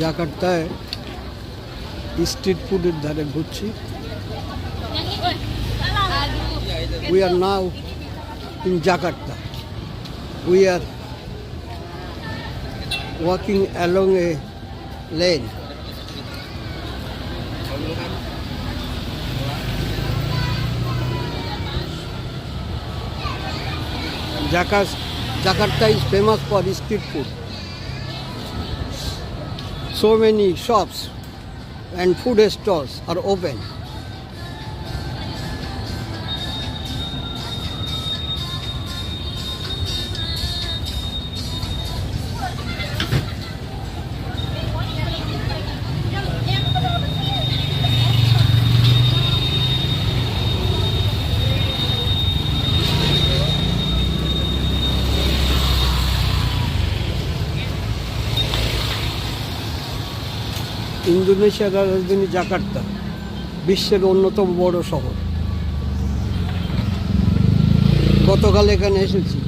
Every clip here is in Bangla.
জাকার্তায় স্ট্রিট ফুডের ধারে ঘুরছি। We are now in Jakarta we are walking along a lane Jakarta, Jakarta is famous for street food. So many shops and food stalls are open. ইন্দোনেশিয়ার রাজধানী জাকার্তা বিশ্বের অন্যতম বড় শহর। গতকাল এখানে এসেছি।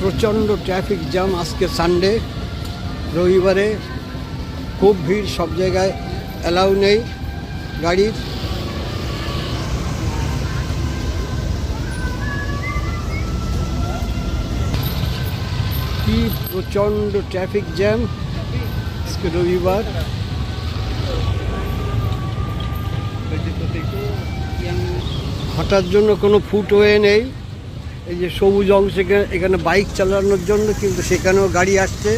প্রচণ্ড ট্রাফিক জ্যাম আজকে সানডে রবিবারে। খুব ভিড়, সব জায়গায় অ্যালাউ নেই গাড়ির। কি প্রচণ্ড ট্রাফিক জ্যাম আজকে রবিবার। হাঁটার জন্য কোনো ফুটওয়ে নেই। এই যে সবুজ অংশে এখানে বাইক চালানোর জন্য কিন্তু সেখানেও গাড়ি আসছে।